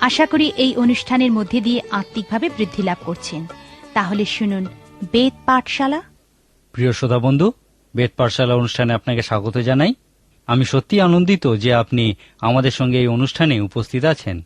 আশা করি এই অনুষ্ঠানের মধ্যে দিয়ে আত্মিকভাবে বৃদ্ধি লাভ করছেন। তাহলে শুনুন, বেদ পাঠশালা। প্রিয় শ্রোতা বন্ধু, বেদ পাঠশালা অনুষ্ঠানে আপনাকে স্বাগত জানাই। আমি সত্যি আনন্দিত যে আপনি আমাদের সঙ্গে এই অনুষ্ঠানে উপস্থিত আছেন।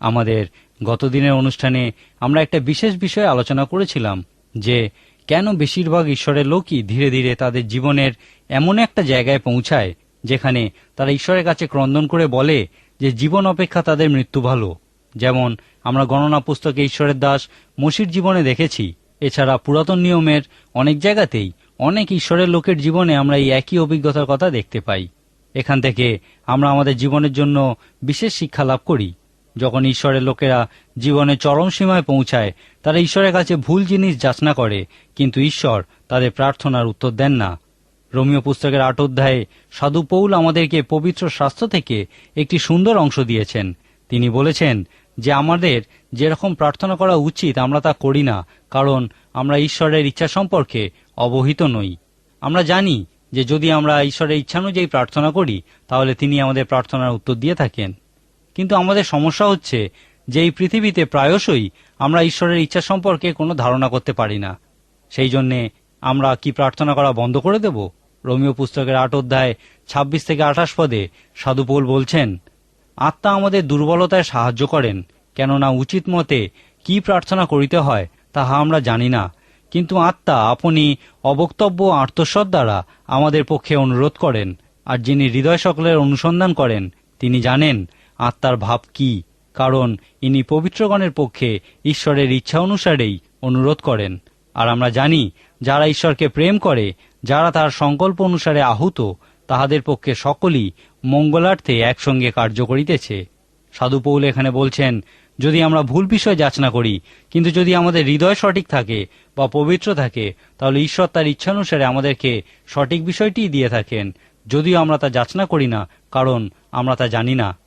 আমাদের গতদিনের অনুষ্ঠানে আমরা একটা বিশেষ বিষয়ে আলোচনা করেছিলাম যে কেন বেশিরভাগ ঈশ্বরের লোকই ধীরে ধীরে তাদের জীবনের এমন একটা জায়গায় পৌঁছায় যেখানে তারা ঈশ্বরের কাছে ক্রন্দন করে বলে যে জীবন অপেক্ষা তাদের মৃত্যু ভালো। যেমন, আমরা গণনা পুস্তকে ঈশ্বরের দাস মসির জীবনে দেখেছি। এছাড়া পুরাতন নিয়মের অনেক জায়গাতেই অনেক ঈশ্বরের লোকের জীবনে আমরা এই একই অভিজ্ঞতার কথা দেখতে পাই। এখান থেকে আমরা আমাদের জীবনের জন্য বিশেষ শিক্ষা লাভ করি। যখন ঈশ্বরের লোকেরা জীবনে চরম সীমায় পৌঁছায়, তারা ঈশ্বরের কাছে ভুল জিনিস যাচনা করে, কিন্তু ঈশ্বর তাদের প্রার্থনার উত্তর দেন না। রোমিও পুস্তকের আট অধ্যায়ে সাধু পৌল আমাদেরকে পবিত্র স্বাস্থ্য থেকে একটি সুন্দর অংশ দিয়েছেন। তিনি বলেছেন যে আমাদের যেরকম প্রার্থনা করা উচিত, আমরা তা করি না, কারণ আমরা ঈশ্বরের ইচ্ছা সম্পর্কে অবহিত নই। আমরা জানি যে যদি আমরা ঈশ্বরের ইচ্ছানুযায়ী প্রার্থনা করি, তাহলে তিনি আমাদের প্রার্থনার উত্তর দিয়ে থাকেন। কিন্তু আমাদের সমস্যা হচ্ছে যে এই পৃথিবীতে প্রায়শই আমরা ঈশ্বরের ইচ্ছা সম্পর্কে কোনো ধারণা করতে পারি না। সেই জন্যে আমরা কি প্রার্থনা করা বন্ধ করে দেব? রোমিও পুস্তকের আট অধ্যায় ছাব্বিশ থেকে আঠাশ পদে সাধুপোল বলছেন আত্মা আমাদের দুর্বলতায় সাহায্য করেন, কেননা উচিত মতে কি প্রার্থনা করিতে হয় তাহা আমরা জানি না। কিন্তু আত্মা আপনি অবক্তব্য আর্তস্বর দ্বারা আমাদের পক্ষে অনুরোধ করেন, আর যিনি হৃদয় সকলের অনুসন্ধান করেন, তিনি জানেন আত্মার ভাব কি, কারণ ইনি পবিত্রগণের পক্ষে ঈশ্বরের ইচ্ছা অনুসারেই অনুরোধ করেন। আর আমরা জানি, যারা ঈশ্বরকে প্রেম করে, যারা তার সংকল্প অনুসারে আহুত তাহাদের পক্ষে সকলই মঙ্গলার্থে একসঙ্গে কার্য করিতেছে। সাধু পৌল এখানে বলছেন, যদি আমরা ভুল বিষয় যাচনা করি, কিন্তু যদি আমাদের হৃদয় সঠিক থাকে বা পবিত্র থাকে, তাহলে ঈশ্বর তার ইচ্ছানুসারে আমাদেরকে সঠিক বিষয়টি দিয়ে থাকেন। যদিও আমরা তা যাচনা করি না, কারণ আমরা তা জানি না।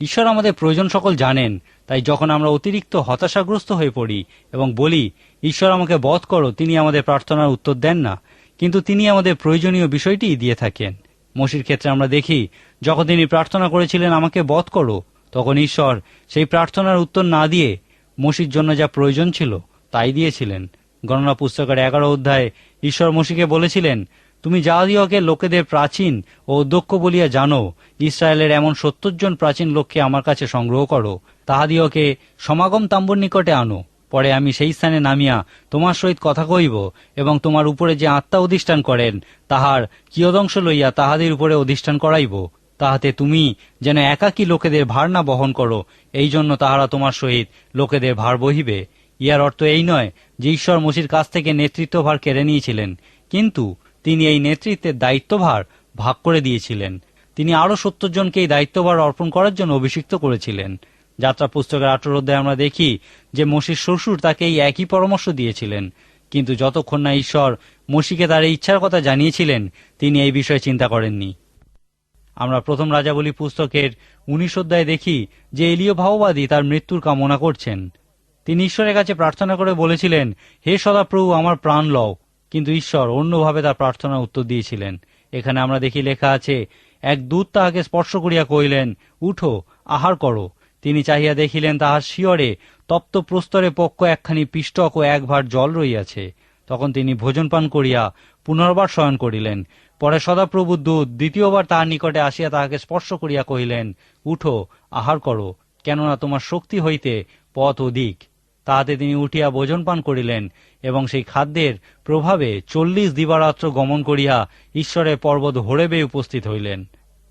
ঈশ্বর আমাদের প্রয়োজন সকল জানেন, তাই যখন আমরা অতিরিক্ত হতাশাগ্রস্ত হয়ে পড়ি এবং বলি, ঈশ্বর আমাকে বধ করো, তিনি আমাদের প্রার্থনার উত্তর দেন না। কিন্তু তিনি আমাদের প্রয়োজনীয় বিষয়টি দিয়ে থাকেন। মসির ক্ষেত্রে আমরা দেখি, যখন তিনি প্রার্থনা করেছিলেন, আমাকে বধ করো, তখন ঈশ্বর সেই প্রার্থনার উত্তর না দিয়ে মসির জন্য যা প্রয়োজন ছিল, তাই দিয়েছিলেন। গণনা পুস্তকের এগারো অধ্যায়ে ঈশ্বর মসিকে বলেছিলেন, তুমি যাহাদিওকে লোকেদের প্রাচীন ও অধ্যক্ষ বলিয়া জানো, ইসরায়েলের এমন সত্তর জন প্রাচীন লোককে আমার কাছে সংগ্রহ করো তাহাদিওকে সমাগম তাম্বুর নিকটে আনো। পরে আমি সেই স্থানে নামিয়া তোমার সহিত কথা কইব এবং তোমার উপরে যে আত্মা অধিষ্ঠান করেন, তাহার কিয়দংশ লইয়া তাহাদের উপরে অধিষ্ঠান করাইব। তাহাতে তুমি যেন একাকী লোকেদের ভার না বহন করো এই জন্য তাহারা তোমার সহিত লোকেদের ভার বহিবে। ইহার অর্থ এই নয় যে ঈশ্বর মসির কাছ থেকে নেতৃত্বভার কেড়ে নিয়েছিলেন, কিন্তু তিনি এই নেতৃত্বের দায়িত্বভার ভাগ করে দিয়েছিলেন। তিনি আরও সত্তর জনকে এই দায়িত্বভার অর্পণ করার জন্য অভিষিক্ত করেছিলেন। যাত্রা পুস্তকের আঠেরো অধ্যায়ে আমরা দেখি যে মসির শ্বশুর তাকে এই একই পরামর্শ দিয়েছিলেন। কিন্তু যতক্ষণ না ঈশ্বর মসিকে তার ইচ্ছার কথা জানিয়েছিলেন, তিনি এই বিষয়ে চিন্তা করেননি। আমরা প্রথম রাজাবলী পুস্তকের উনিশ অধ্যায়ে দেখি যে এলীয় ভাওবাদী তার মৃত্যুর কামনা করছেন। তিনি ঈশ্বরের কাছে প্রার্থনা করে বলেছিলেন, হে সদাপ্রভু, আমার প্রাণ লও। কিন্তু ঈশ্বর অন্যভাবে তার প্রার্থনার উত্তর দিয়েছিলেন। এখানে আমরা দেখি লেখা আছে, এক দূত তাহাকে স্পর্শ করিয়া কহিলেন, উঠো, আহার করো। তিনি চাহিয়া দেখিলেন, তাহার শিয়রে তপ্ত প্রস্তরে পক্ষ একখানি পিষ্টক ও এক ভার জল রইয়াছে তখন তিনি ভোজন পান করিয়া পুনর্বার শয়ন করিলেন। পরে সদাপ্রভু দূত দ্বিতীয়বার তাহার নিকটে আসিয়া তাহাকে স্পর্শ করিয়া কহিলেন, উঠো, আহার করো, কেননা তোমার শক্তি হইতে পথ অধিক। তাহাতে তিনি উঠিয়া ভোজন পান করিলেন এবং সেই খাদ্যের প্রভাবে চল্লিশ দিবারাত্র গমন করিয়া ঈশ্বরের পর্বত হরেবে উপস্থিত হইলেন।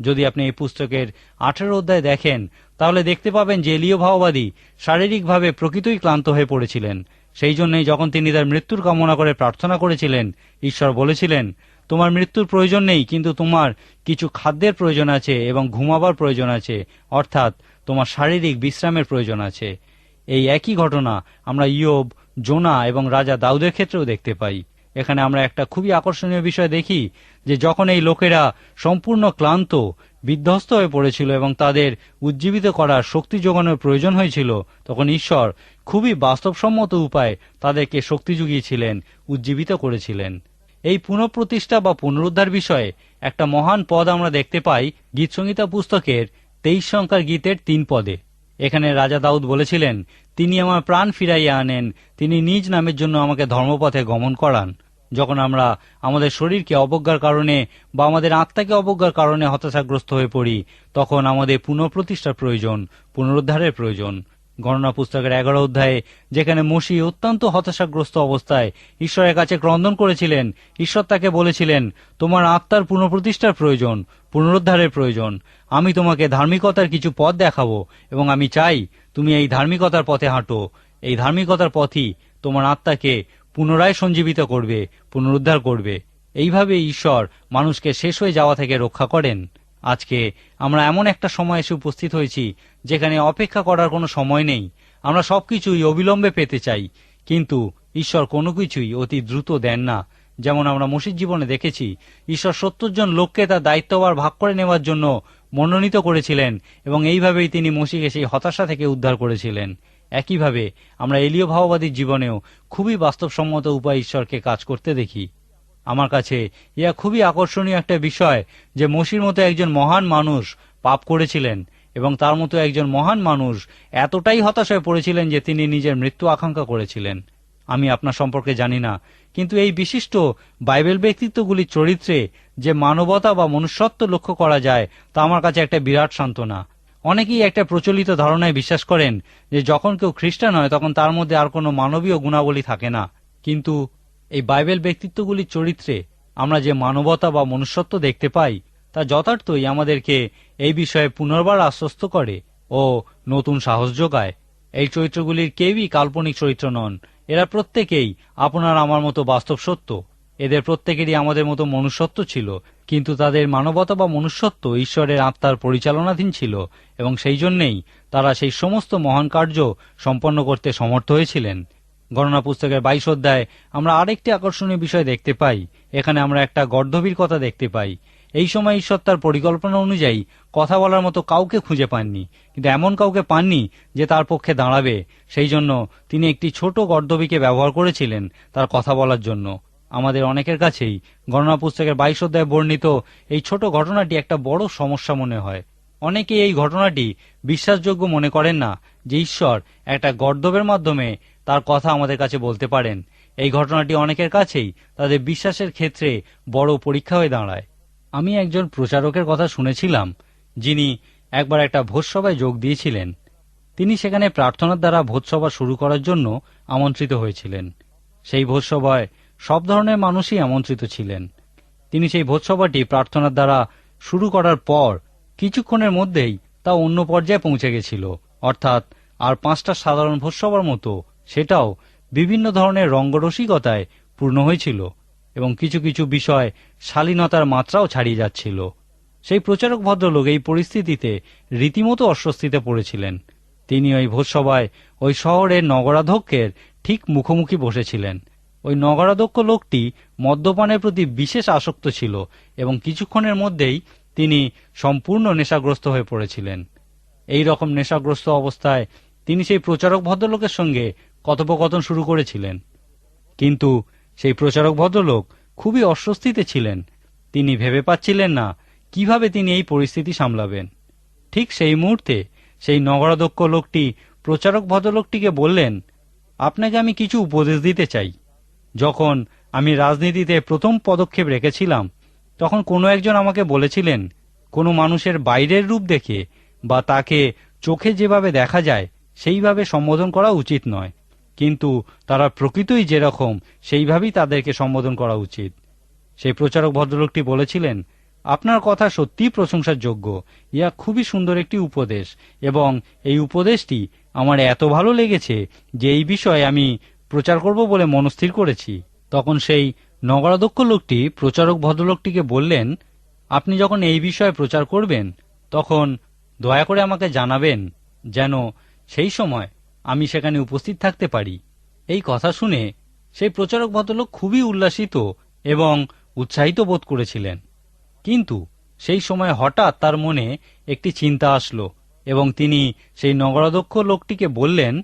যদি আপনি এই পুস্তকের আঠেরো অধ্যায় দেখেন তাহলে দেখতে পাবেন যে এলীয় ভাওবাদী শারীরিকভাবে প্রকৃতই ক্লান্ত হয়ে পড়েছিলেন। সেই জন্যই যখন তিনি তার মৃত্যুর কামনা করে প্রার্থনা করেছিলেন, ঈশ্বর বলেছিলেন, তোমার মৃত্যুর প্রয়োজন নেই, কিন্তু তোমার কিছু খাদ্যের প্রয়োজন আছে এবং ঘুমাবার প্রয়োজন আছে, অর্থাৎ তোমার শারীরিক বিশ্রামের প্রয়োজন আছে। এই একই ঘটনা আমরা ইয়োব, জোনা এবং রাজা দাউদের ক্ষেত্রেও দেখতে পাই। এখানে আমরা একটা খুবই আকর্ষণীয় বিষয় দেখি যে যখন এই লোকেরা সম্পূর্ণ ক্লান্ত, বিধ্বস্ত হয়ে পড়েছিল এবং তাদের উজ্জীবিত করার শক্তি যোগানোর প্রয়োজন হয়েছিল, তখন ঈশ্বর খুবই বাস্তবসম্মত উপায়ে তাদেরকে শক্তি জুগিয়েছিলেন, উজ্জীবিত করেছিলেন। এই পুনঃপ্রতিষ্ঠা বা পুনরুদ্ধার বিষয়ে একটা মহান পদ আমরা দেখতে পাই গীতসংহিতা পুস্তকের তেইশ সংখ্যার গীতের তিন পদে। এখানে রাজা দাউদ বলেছিলেন, তিনি আমার প্রাণ ফিরাইয়া আনেন, তিনি নিজ নামের জন্য আমাকে ধর্মপথে গমন করান। যখন আমরা আমাদের শরীরকে অবজ্ঞার কারণে বা আমাদের আত্মাকে অবজ্ঞার কারণে হতাশাগ্রস্ত হয়ে পড়ি, তখন আমাদের পুনঃপ্রতিষ্ঠার প্রয়োজন, পুনরুদ্ধারের প্রয়োজন। গণনা পুস্তকের এগারো অধ্যায়ে, যেখানে মসি অত্যন্ত হতাশাগ্রস্ত অবস্থায় ঈশ্বরের কাছে ক্রন্দন করেছিলেন, ঈশ্বর তাকে বলেছিলেন, তোমার আত্মার পুনঃপ্রতিষ্ঠার প্রয়োজন, পুনরুদ্ধারের প্রয়োজন। আমি তোমাকে ধার্মিকতার কিছু পথ দেখাবো এবং আমি চাই তুমি এই ধার্মিকতার পথে হাঁটো। এই ধার্মিকতার পথই তোমার আত্মাকে পুনরায় সঞ্জীবিত করবে, পুনরুদ্ধার করবে। এইভাবে ঈশ্বর মানুষকে শেষ হয়ে যাওয়া থেকে রক্ষা করেন। আজকে আমরা এমন একটা সময় এসে উপস্থিত হয়েছি, যেখানে অপেক্ষা করার কোনো সময় নেই। আমরা সবকিছুই অবিলম্বে পেতে চাই, কিন্তু ঈশ্বর কোনো কিছুই অতি দ্রুত দেন না। যেমন আমরা মসির জীবনে দেখেছি, ঈশ্বর সত্তর জন লোককে তার দায়িত্বভার ভাগ করে নেওয়ার জন্য মনোনীত করেছিলেন এবং এইভাবেই তিনি মসিকে সেই হতাশা থেকে উদ্ধার করেছিলেন। একইভাবে আমরা এলীয় ভাববাদীর জীবনেও খুবই বাস্তবসম্মত উপায় ঈশ্বরকে কাজ করতে দেখি। আমার কাছে ইয়া খুবই আকর্ষণীয় একটা বিষয় যে মসির মতো একজন মহান মানুষ পাপ করেছিলেন এবং তার মতো একজন মহান মানুষ এতটাই হতাশ হয়ে পড়েছিলেন যে তিনি নিজের মৃত্যু আকাঙ্ক্ষা করেছিলেন। আমি আপনার সম্পর্কে জানি না, কিন্তু এই বিশিষ্ট বাইবেল ব্যক্তিত্বগুলির চরিত্রে যে মানবতা বা মনুষ্যত্ব লক্ষ্য করা যায় তা আমার কাছে একটা বিরাট সান্ত্বনা। অনেকেই একটা প্রচলিত ধারণায় বিশ্বাস করেন যে যখন কেউ খ্রিস্টান হয়, তখন তার মধ্যে আর কোনো মানবীয় গুণাবলী থাকে না। কিন্তু এই বাইবেল ব্যক্তিত্বগুলির চরিত্রে আমরা যে মানবতা বা মনুষ্যত্ব দেখতে পাই, তা যথার্থই আমাদেরকে এই বিষয়ে পুনর্বার আশ্বস্ত করে ও নতুন সাহস যোগায়। এই চরিত্রগুলির কেউই কাল্পনিক চরিত্র নন। এরা প্রত্যেকেই আপনার আমার মতো বাস্তব সত্য। এদের প্রত্যেকেরই আমাদের মতো মনুষ্যত্ব ছিল, কিন্তু তাদের মানবতা বা মনুষ্যত্ব ঈশ্বরের আত্মার পরিচালনাধীন ছিল, এবং সেই জন্যেই তারা সেই সমস্ত মহান কার্য সম্পন্ন করতে সমর্থ হয়েছিলেন। গণনা পুস্তকের বাইশ অধ্যায় আমরা আরেকটি আকর্ষণীয় বিষয় দেখতে পাই। এখানে আমরা একটা গর্ধবীর কথা দেখতে পাই। এই সময় ঈশ্বর তার পরিকল্পনা অনুযায়ী কথা বলার মতো কাউকে খুঁজে পাননি, কিন্তু এমন কাউকে পাননি যে তার পক্ষে দাঁড়াবে। সেই জন্য তিনি একটি ছোট গর্দবীকে ব্যবহার করেছিলেন তার কথা বলার জন্য। আমাদের অনেকের কাছেই গণনা পুস্তকের বাইশ অধ্যায়ে বর্ণিত এই ছোট ঘটনাটি একটা বড় সমস্যা মনে হয়। অনেকে এই ঘটনাটি বিশ্বাসযোগ্য মনে করেন না যে ঈশ্বর একটা গর্দবের মাধ্যমে তার কথা আমাদের কাছে বলতে পারেন। এই ঘটনাটি অনেকের কাছেই তাদের বিশ্বাসের ক্ষেত্রে বড় পরীক্ষা হয়ে দাঁড়ায়। আমি একজন প্রচারকের কথা শুনেছিলাম, যিনি একবার একটা ভোজসভায় যোগ দিয়েছিলেন। তিনি সেখানে প্রার্থনার দ্বারা ভোজসভা শুরু করার জন্য আমন্ত্রিত হয়েছিলেন। সেই ভোজসভায় সব ধরনের মানুষই আমন্ত্রিত ছিলেন। তিনি সেই ভোজসভাটি প্রার্থনার দ্বারা শুরু করার পর কিছুক্ষণের মধ্যেই তা অন্য পর্যায়ে পৌঁছে গেছিল। অর্থাৎ আর পাঁচটা সাধারণ ভোজসভার মতো সেটাও বিভিন্ন ধরনের রঙ্গরসিকতায় পূর্ণ হয়েছিল এবং কিছু কিছু বিষয় শালীনতার মাত্রাও ছাড়িয়ে যাচ্ছিল। সেই প্রচারক ভদ্রলোক এই পরিস্থিতিতে রীতিমতো অস্বস্তিতে পড়েছিলেন। তিনি ওই ভোজসভায় ওই শহরের নগরাধ্যক্ষের ঠিক মুখোমুখি বসেছিলেন। ওই নগরাধ্যক্ষ লোকটি মদ্যপানের প্রতি বিশেষ আসক্ত ছিল এবং কিছুক্ষণের মধ্যেই তিনি সম্পূর্ণ নেশাগ্রস্ত হয়ে পড়েছিলেন। এই রকম নেশাগ্রস্ত অবস্থায় তিনি সেই প্রচারক ভদ্রলোকের সঙ্গে কথোপকথন শুরু করেছিলেন। কিন্তু সেই প্রচারক ভদ্রলোক খুবই অস্বস্তিতে ছিলেন। তিনি ভেবে পাচ্ছিলেন না কীভাবে তিনি এই পরিস্থিতি সামলাবেন। ঠিক সেই মুহূর্তে সেই নগরাধ্যক্ষ লোকটি প্রচারক ভদ্রলোকটিকে বললেন, আপনাকে আমি কিছু উপদেশ দিতে চাই। যখন আমি রাজনীতিতে প্রথম পদক্ষেপ রেখেছিলাম, তখন কোনো একজন আমাকে বলেছিলেন, কোনো মানুষের বাইরের রূপ দেখে বা তাকে চোখে যেভাবে দেখা যায়, সেইভাবে সম্বোধন করা উচিত নয়। কিন্তু তারা প্রকৃতই যেরকম, সেইভাবেই তাদেরকে সম্বোধন করা উচিত। সেই প্রচারক ভদ্রলোকটি বলেছিলেন, আপনার কথা সত্যিই প্রশংসার যোগ্য ইয়া খুবই সুন্দর একটি উপদেশ এবং এই উপদেশটি আমার এত ভালো লেগেছে যে এই বিষয়ে আমি প্রচার করব বলে মনস্থির করেছি। তখন সেই নগরাধ্যক্ষ লোকটি প্রচারক ভদ্রলোকটিকে বললেন, আপনি যখন এই বিষয়ে প্রচার করবেন, তখন দয়া করে আমাকে জানাবেন যেন সেই সময় আমি সেখানে উপস্থিত থাকতে পারি। এই কথা শুনে সেই প্রচারক ভদ্রলোক খুবই উল্লাসিত এবং উৎসাহিত বোধ করেছিলেন। কিন্তু সেই সময় হঠাৎ তার মনে একটি চিন্তা আসলো এবং তিনি সেই নগরাধ্যক্ষ লোকটিকে বললেন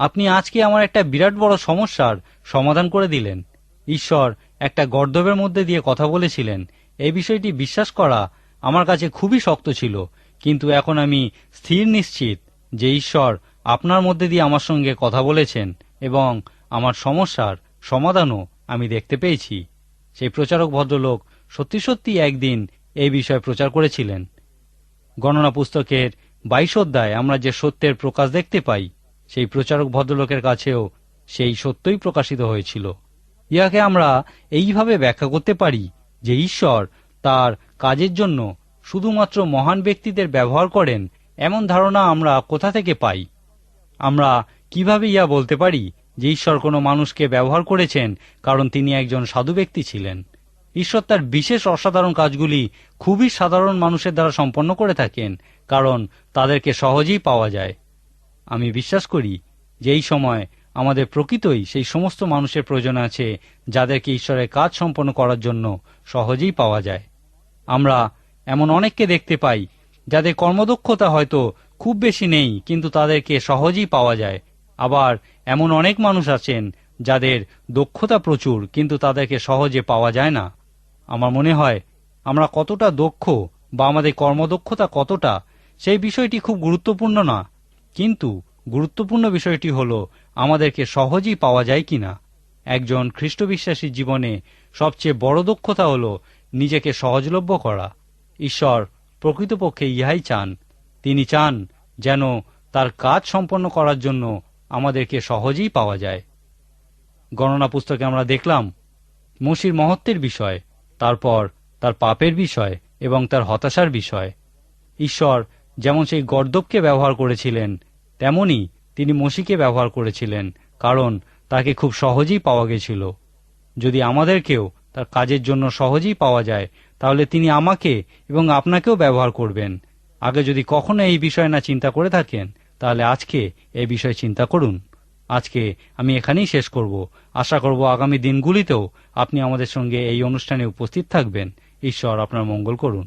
আপনি আজকে আমার একটা বিরাট বড় সমস্যার সমাধান করে দিলেন। ঈশ্বর, একটা গর্দবের মধ্যে দিয়ে কথা বলেছিলেন। এই বিষয়টি বিশ্বাস করা আমার কাছে খুবই শক্ত ছিল, কিন্তু এখন আমি স্থির নিশ্চিত যে ঈশ্বর আপনার মধ্যে দিয়ে আমার সঙ্গে কথা বলেছেন এবং আমার সমস্যার সমাধানও আমি দেখতে পেয়েছি। সেই প্রচারক ভদ্রলোক সত্যি সত্যি একদিন এই বিষয়ে প্রচার করেছিলেন। গণনা পুস্তকের বাইশ অধ্যায় আমরা যে সত্যের প্রকাশ দেখতে পাই সেই প্রচারক ভদ্রলোকের কাছেও সেই সত্যই প্রকাশিত হয়েছিল। ইহাকে আমরা এইভাবে ব্যাখ্যা করতে পারি যে ঈশ্বর তার কাজের জন্য শুধুমাত্র মহান ব্যক্তিদের ব্যবহার করেন, এমন ধারণা আমরা কোথা থেকে পাই? আমরা কীভাবে ইয়া বলতে পারি যে ঈশ্বর কোনো মানুষকে ব্যবহার করেছেন কারণ তিনি একজন সাধু ব্যক্তি ছিলেন? ঈশ্বর তার বিশেষ অসাধারণ কাজগুলি খুবই সাধারণ মানুষের দ্বারা সম্পন্ন করে থাকেন, কারণ তাদেরকে সহজেই পাওয়া যায়। আমি বিশ্বাস করি যে এই সময় আমাদের প্রকৃতই সেই সমস্ত মানুষের প্রয়োজন আছে যাদেরকে ঈশ্বরের কাজ সম্পন্ন করার জন্য সহজেই পাওয়া যায়। আমরা এমন অনেককে দেখতে পাই যাদের কর্মদক্ষতা হয়তো খুব বেশি নেই কিন্তু তাদেরকে সহজেই পাওয়া যায়। আবার এমন অনেক মানুষ আছেন যাদের দক্ষতা প্রচুর কিন্তু তাদেরকে সহজে পাওয়া যায় না। আমার মনে হয় আমরা কতটা দক্ষ বা আমাদের কর্মদক্ষতা কতটা সেই বিষয়টি খুব গুরুত্বপূর্ণ না। কিন্তু গুরুত্বপূর্ণ বিষয়টি হল, আমাদেরকে সহজেই পাওয়া যায় কিনা। একজন খ্রিস্টবিশ্বাসীর জীবনে সবচেয়ে বড় দক্ষতা হল নিজেকে সহজলভ্য করা। ঈশ্বর প্রকৃতপক্ষে ইহাই চান। তিনি চান যেন তার কাজ সম্পন্ন করার জন্য আমাদেরকে সহজেই পাওয়া যায়। গণনা পুস্তকে আমরা দেখলাম, মসির মহত্বের বিষয়, তারপর তার পাপের বিষয় এবং তার হতাশার বিষয়। ঈশ্বর যেমন সেই গর্দবকে ব্যবহার করেছিলেন, তেমনি তিনি মসিকে ব্যবহার করেছিলেন, কারণ তাকে খুব সহজেই পাওয়া গেছিল। যদি আমাদেরকেও তার কাজের জন্য সহজেই পাওয়া যায়, তাহলে তিনি আমাকে এবং আপনাকেও ব্যবহার করবেন। আগে যদি কখনো এই বিষয় না চিন্তা করে থাকেন, তাহলে আজকে এই বিষয়ে চিন্তা করুন। আজকে আমি এখানেই শেষ করব। আশা করব আগামী দিনগুলিতেও আপনি আমাদের সঙ্গে এই অনুষ্ঠানে উপস্থিত থাকবেন। ঈশ্বর আপনার মঙ্গল করুন।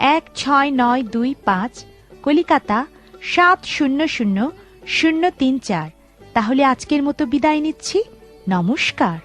এক ছয় নয় দুই পাঁচ, কলিকাতা সাত শূন্য শূন্য শূন্য তিন চার। তাহলে আজকের মতো বিদায় নিচ্ছি। নমস্কার।